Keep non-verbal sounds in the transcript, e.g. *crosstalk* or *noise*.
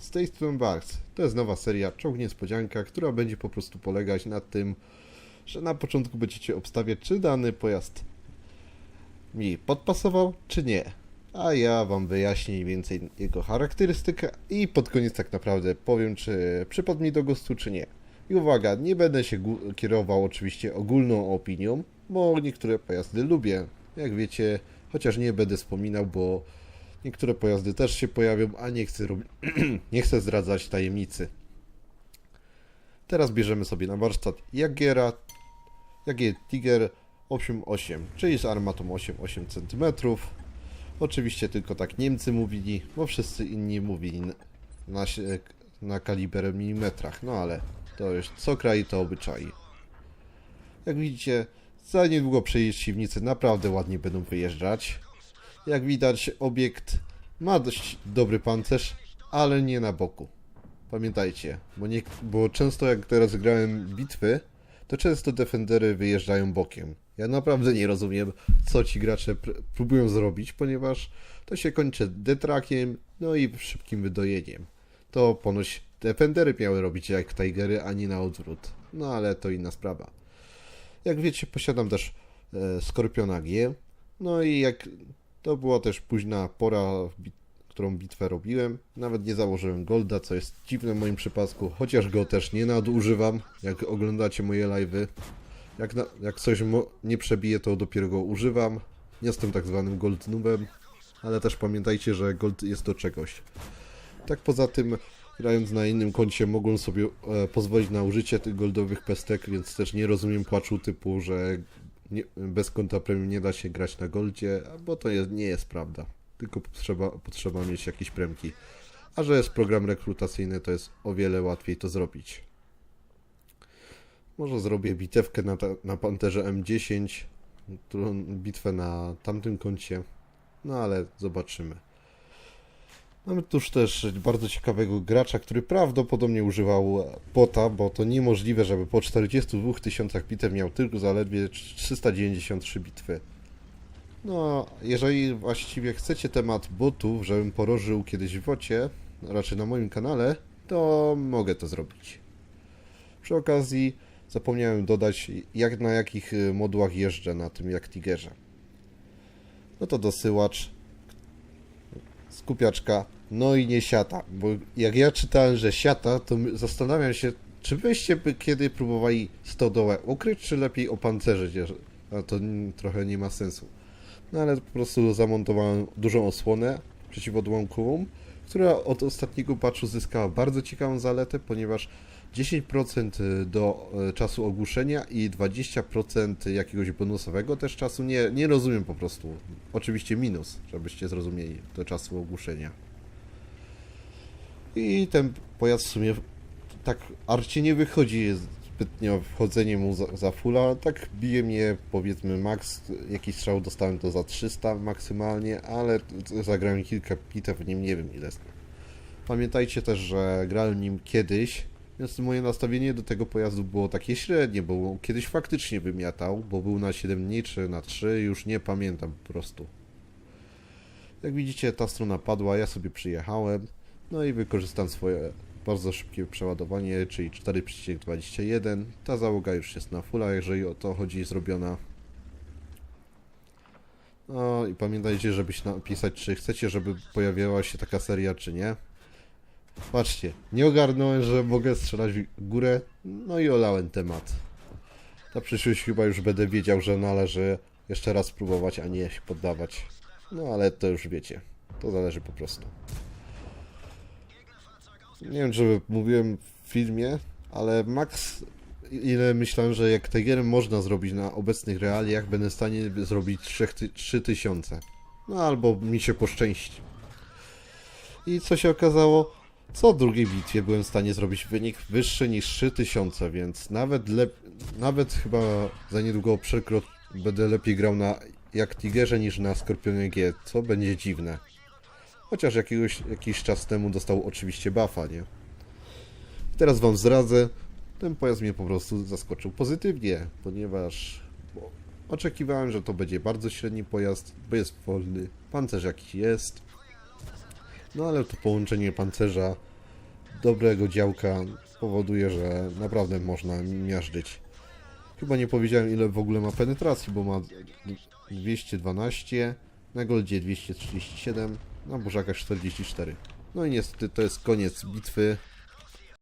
Z tej strony. To jest nowa seria Czołg Niespodzianka, która będzie po prostu polegać na tym, że na początku będziecie obstawiać, czy dany pojazd mi podpasował, czy nie. A ja wam wyjaśnię więcej jego charakterystykę i pod koniec tak naprawdę powiem, czy przypadł mi do gustu, czy nie. I uwaga, nie będę się kierował oczywiście ogólną opinią, bo niektóre pojazdy lubię. Jak wiecie, chociaż nie będę wspominał, bo niektóre pojazdy też się pojawią, a nie chcę, *clears throat* nie chcę zdradzać tajemnicy. Teraz bierzemy sobie na warsztat Jagiera, Jagier Tiger 8.8, czyli z armatą 8,8 cm. Oczywiście tylko tak Niemcy mówili, bo wszyscy inni mówili na, na kaliber milimetrach, no ale to już co kraj to obyczai. Jak widzicie, za niedługo przeciwnicy naprawdę ładnie będą wyjeżdżać. Jak widać, obiekt ma dość dobry pancerz, ale nie na boku. Pamiętajcie, bo, nie, bo często jak teraz grałem bitwy, to często defendery wyjeżdżają bokiem. Ja naprawdę nie rozumiem, co ci gracze pr- próbują zrobić, ponieważ to się kończy detrakiem, no i szybkim wydojeniem. To ponoć defendery miały robić jak Tigery, a nie na odwrót. No ale to inna sprawa. Jak wiecie, posiadam też e, Skorpiona G. No i jak to była też późna pora, którą bitwę robiłem. Nawet nie założyłem Golda, co jest dziwne w moim przypadku, chociaż go też nie nadużywam, jak oglądacie moje live'y. Jak, na, jak coś nie przebije, to dopiero go używam. Jestem tak zwanym Gold Noobem, ale też pamiętajcie, że Gold jest do czegoś. Tak poza tym, grając na innym koncie, mogłem sobie e, pozwolić na użycie tych goldowych pestek, więc też nie rozumiem płaczu typu, że nie, bez konta premium nie da się grać na goldzie, bo to jest, nie jest prawda. Tylko potrzeba, potrzeba mieć jakieś premki. A że jest program rekrutacyjny, to jest o wiele łatwiej to zrobić. Może zrobię bitewkę na, na Panterze M10, którą bitwę na tamtym koncie, no ale zobaczymy. Mamy tuż też bardzo ciekawego gracza, który prawdopodobnie używał bota, bo to niemożliwe, żeby po 42 tysiącach bitew miał tylko zaledwie 393 bitwy. No, jeżeli właściwie chcecie temat botów, żebym porożył kiedyś w wocie, raczej na moim kanale, to mogę to zrobić. Przy okazji zapomniałem dodać, jak na jakich y, modułach jeżdżę na tym jak Tigerze. No to dosyłacz, skupiaczka, no i nie siata, bo jak ja czytałem, że siata, to zastanawiam się, czy byście by kiedy próbowali stodołę ukryć, czy lepiej opancerzyć, a to trochę nie ma sensu. No ale po prostu zamontowałem dużą osłonę przeciwodłamkową, która od ostatniego patchu zyskała bardzo ciekawą zaletę, ponieważ 10% do e, czasu ogłuszenia i 20% jakiegoś bonusowego też czasu. Nie, nie rozumiem po prostu. Oczywiście minus, żebyście zrozumieli, do czasu ogłuszenia. I ten pojazd w sumie tak arcie nie wychodzi zbytnio wchodzenie mu za, za fulla, tak bije mnie powiedzmy max, jakiś strzał dostałem to za 300 maksymalnie, ale zagrałem kilka bitew nim, nie wiem ile. Pamiętajcie też, że grałem nim kiedyś, więc moje nastawienie do tego pojazdu było takie średnie, bo kiedyś faktycznie wymiatał, bo był na 7 dni czy na 3, już nie pamiętam po prostu. Jak widzicie, ta strona padła, ja sobie przyjechałem, no i wykorzystam swoje bardzo szybkie przeładowanie, czyli 4,21. Ta załoga już jest na fulla, jeżeli o to chodzi, zrobiona. No i pamiętajcie, żebyś napisać, czy chcecie, żeby pojawiała się taka seria, czy nie. Patrzcie, nie ogarnąłem, że mogę strzelać w górę, no i olałem temat. Na przyszłość chyba już będę wiedział, że należy jeszcze raz spróbować, a nie się poddawać. No ale to już wiecie, to zależy po prostu. Nie wiem, czy mówiłem w filmie, ale max ile myślałem, że jak Tigerem można zrobić na obecnych realiach, będę w stanie zrobić 3000. No albo mi się poszczęści. I co się okazało? Co w drugiej bitwie byłem w stanie zrobić wynik wyższy niż 3000, więc nawet nawet chyba za niedługo przekro... będę lepiej grał na jak Tigerze niż na Skorpionie G, co będzie dziwne. Chociaż jakiegoś, jakiś czas temu dostał oczywiście buffa, nie? Teraz wam zdradzę, ten pojazd mnie po prostu zaskoczył pozytywnie, ponieważ oczekiwałem, że to będzie bardzo średni pojazd, bo jest wolny, pancerz jakiś jest, no ale to połączenie pancerza dobrego działka powoduje, że naprawdę można miażdżyć. Chyba nie powiedziałem ile w ogóle ma penetracji, bo ma 212, na goldzie 237, na burzakach 44. No i niestety to jest koniec bitwy.